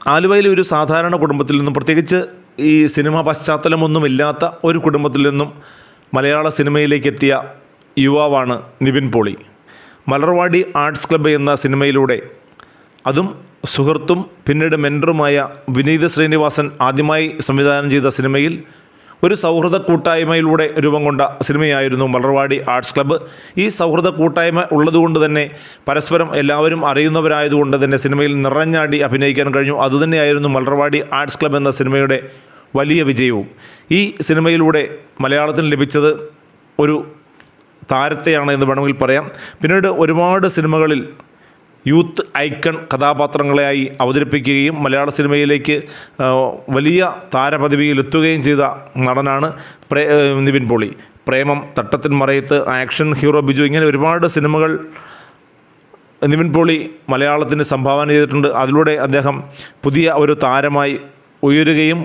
ആലുവയിലെ ഒരു സാധാരണ കുടുംബത്തിൽ നിന്നും പ്രത്യേകിച്ച് ഈ സിനിമ പശ്ചാത്തലമൊന്നുമില്ലാത്ത ഒരു കുടുംബത്തിൽ നിന്നും മലയാള സിനിമയിലേക്ക് എത്തിയ യുവാവാണ് നിവിൻ പോളി. മലർവാടി ആർട്സ് ക്ലബ്ബ് എന്ന സിനിമയിലൂടെ അതും സുഹൃത്തും പിന്നീട് മെന്ററുമായ വിനീത് ശ്രീനിവാസൻ ആദ്യമായി സംവിധാനം ചെയ്ത സിനിമയിൽ ഒരു സൗഹൃദ കൂട്ടായ്മയിലൂടെ രൂപം കൊണ്ട സിനിമയായിരുന്നു മലർവാടി ആർട്സ് ക്ലബ്ബ്. ഈ സൗഹൃദ കൂട്ടായ്മ ഉള്ളതുകൊണ്ട് തന്നെ പരസ്പരം എല്ലാവരും അറിയുന്നവരായതുകൊണ്ട് തന്നെ സിനിമയിൽ നിറഞ്ഞാടി അഭിനയിക്കാൻ കഴിഞ്ഞു. അതുതന്നെയായിരുന്നു മലർവാടി ആർട്സ് ക്ലബ്ബ് എന്ന സിനിമയുടെ വലിയ വിജയവും. ഈ സിനിമയിലൂടെ മലയാളത്തിന് ലഭിച്ചത് ഒരു താരത്തെയാണ് എന്ന് വേണമെങ്കിൽ പറയാം. പിന്നീട് ഒരുപാട് സിനിമകളിൽ യൂത്ത് ഐക്കൺ കഥാപാത്രങ്ങളെയായി അവതരിപ്പിക്കുകയും മലയാള സിനിമയിലേക്ക് വലിയ താരപദവിയിലെത്തുകയും ചെയ്ത നടനാണ് പ്രേ നിവിൻ പോളി. പ്രേമം തട്ടത്തിൻ മറയത്ത് ആക്ഷൻ ഹീറോ ബിജു ഇങ്ങനെ ഒരുപാട് സിനിമകൾ നിവിൻ പോളി മലയാളത്തിന് സംഭാവന ചെയ്തിട്ടുണ്ട്. അതിലൂടെ അദ്ദേഹം പുതിയ ഒരു താരമായി ഉയരുകയും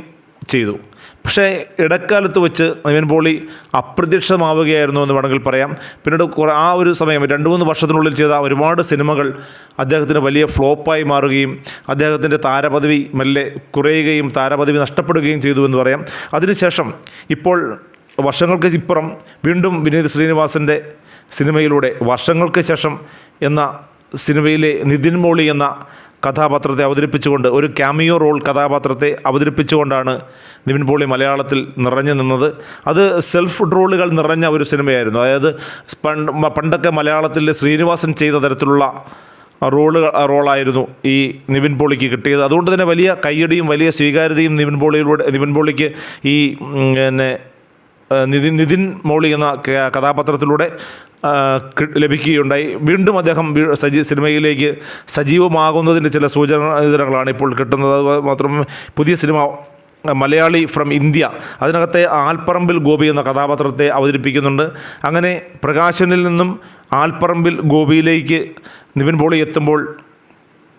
ചെയ്തു. പക്ഷേ ഇടക്കാലത്ത് വെച്ച് നവീൻ പോളി അപ്രത്യക്ഷമാവുകയായിരുന്നു എന്ന് വേണമെങ്കിൽ പറയാം. പിന്നീട് കുറേ ആ ഒരു സമയം രണ്ട് മൂന്ന് വർഷത്തിനുള്ളിൽ ചെയ്ത ഒരുപാട് സിനിമകൾ അദ്ദേഹത്തിന് വലിയ ഫ്ലോപ്പായി മാറുകയും അദ്ദേഹത്തിന്റെ താരപദവി മെല്ലെ കുറയുകയും താരപദവി നഷ്ടപ്പെടുകയും ചെയ്തു എന്ന് പറയാം. അതിനുശേഷം ഇപ്പോൾ വർഷങ്ങൾക്ക് ഇപ്പുറം വീണ്ടും വിനീത് ശ്രീനിവാസന്റെ സിനിമയിലൂടെ വർഷങ്ങൾക്ക് ശേഷം എന്ന സിനിമയിലെ നിതിൻ മോളി എന്ന കഥാപാത്രത്തെ അവതരിപ്പിച്ചുകൊണ്ട് ഒരു ക്യാമിയോ റോൾ കഥാപാത്രത്തെ അവതരിപ്പിച്ചുകൊണ്ടാണ് നിവിൻ പോളി മലയാളത്തിൽ നിറഞ്ഞു നിന്നത്. അത് സെൽഫ് ഡ്രോളുകൾ നിറഞ്ഞ ഒരു സിനിമയായിരുന്നു. അതായത് പണ്ട് പണ്ടൊക്കെ മലയാളത്തിൽ ശ്രീനിവാസൻ ചെയ്ത തരത്തിലുള്ള റോൾ റോളായിരുന്നു ഈ നിവിൻ പോളിക്ക് കിട്ടിയത്. അതുകൊണ്ട് തന്നെ വലിയ കയ്യടിയും വലിയ സ്വീകാര്യതയും നിവിൻ പോളിയിലൂടെ നിവിൻ പോളിക്ക് ഈ പിന്നെ നിതിൻ നിതിൻ മോളി എന്ന കഥാപാത്രത്തിലൂടെ ലഭിക്കുകയുണ്ടായി. വീണ്ടും അദ്ദേഹം സജീ സിനിമയിലേക്ക് സജീവമാകുന്നതിന്റെ ചില സൂചനകളാണ് ഇപ്പോൾ കിട്ടുന്നത്. മാത്രം പുതിയ സിനിമ മലയാളി ഫ്രം ഇന്ത്യ. അതിനകത്തെ ആൽപ്പറമ്പിൽ ഗോപി എന്ന കഥാപാത്രത്തെ അവതരിപ്പിക്കുന്നുണ്ട്. അങ്ങനെ പ്രകാശനിൽ നിന്നും ആൽപ്പറമ്പിൽ ഗോപിയിലേക്ക് നിവിൻ പോളി എത്തുമ്പോൾ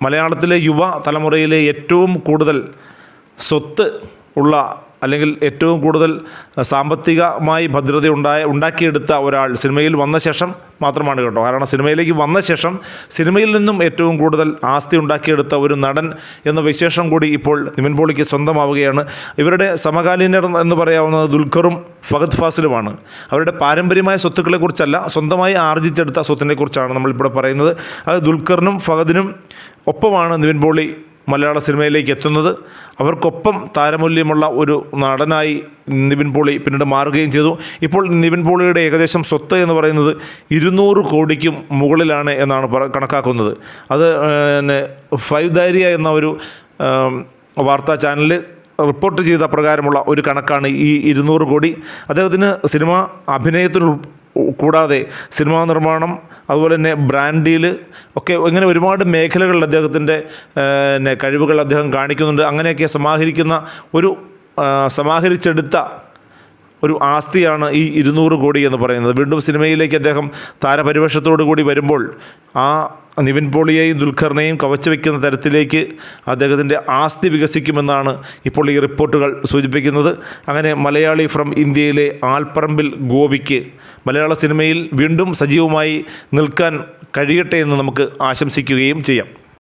മലയാളത്തിലെ യുവ തലമുറയിലെ ഏറ്റവും കൂടുതൽ സ്വത്ത് ഉള്ള അല്ലെങ്കിൽ ഏറ്റവും കൂടുതൽ സാമ്പത്തികമായി ഭദ്രത ഉണ്ടായ ഉണ്ടാക്കിയെടുത്ത ഒരാൾ സിനിമയിൽ വന്ന ശേഷം മാത്രമാണ് കേട്ടോ. കാരണം സിനിമയിലേക്ക് വന്ന ശേഷം സിനിമയിൽ നിന്നും ഏറ്റവും കൂടുതൽ ആസ്തി ഉണ്ടാക്കിയെടുത്ത ഒരു നടൻ എന്ന വിശേഷം കൂടി ഇപ്പോൾ നിമിൻ പോളിക്ക് സ്വന്തമാവുകയാണ്. ഇവരുടെ സമകാലീനർ എന്ന് പറയാവുന്നത് ദുൽഖറും ഫഹദ് ഫാസിലുമാണ്. അവരുടെ പാരമ്പര്യമായ സ്വത്തുക്കളെക്കുറിച്ചല്ല സ്വന്തമായി ആർജിച്ചെടുത്ത സ്വത്തിനെക്കുറിച്ചാണ് നമ്മളിവിടെ പറയുന്നത്. അത് ദുൽഖറിനും ഫഹദിനും ഒപ്പമാണ് നിവിൻ പോളി മലയാള സിനിമയിലേക്ക് എത്തുന്നത്. അവർക്കൊപ്പം താരമൂല്യമുള്ള ഒരു നടനായി നിവിൻ പോളി പിന്നീട് മാറുകയും ചെയ്തു. ഇപ്പോൾ നിവിൻ പോളിയുടെ ഏകദേശം സ്വത്ത് എന്ന് പറയുന്നത് ഇരുന്നൂറ് കോടിക്കും മുകളിലാണ് എന്നാണ് കണക്കാക്കുന്നത്. അത് പിന്നെ ഫൈവ് ദാരിയ എന്ന ഒരു വാർത്താ ചാനലിൽ റിപ്പോർട്ട് ചെയ്ത പ്രകാരമുള്ള ഒരു കണക്കാണ് ഈ ഇരുന്നൂറ് കോടി. അദ്ദേഹത്തിന് സിനിമ അഭിനയത്തിൽ കൂടാതെ സിനിമാ നിർമ്മാണം അതുപോലെ തന്നെ ബ്രാൻഡിൽ ഒക്കെ ഇങ്ങനെ ഒരുപാട് മേഖലകളിൽ അദ്ദേഹത്തിന്റെ പിന്നെ കഴിവുകൾ അദ്ദേഹം കാണിക്കുന്നുണ്ട്. അങ്ങനെയൊക്കെ സമാഹരിക്കുന്ന ഒരു സമാഹരിച്ചെടുത്ത ഒരു ആസ്തിയാണ് ഈ ഇരുന്നൂറ് കോടി എന്ന് പറയുന്നത്. വീണ്ടും സിനിമയിലേക്ക് അദ്ദേഹം താരപരിവേഷത്തോടു കൂടി വരുമ്പോൾ ആ നിവിൻ പോളിയെയും ദുൽഖറിനെയും കവച്ചു വയ്ക്കുന്ന തരത്തിലേക്ക് അദ്ദേഹത്തിന്റെ ആസ്തി വികസിക്കുമെന്നാണ് ഇപ്പോൾ ഈ റിപ്പോർട്ടുകൾ സൂചിപ്പിക്കുന്നത്. അങ്ങനെ മലയാളി ഫ്രം ഇന്ത്യയിലെ ആൽപ്പറമ്പിൽ ഗോപിക്ക് മലയാള സിനിമയിൽ വീണ്ടും സജീവമായി നിൽക്കാൻ കഴിയട്ടെ എന്ന് നമുക്ക് ആശംസിക്കുകയും ചെയ്യാം.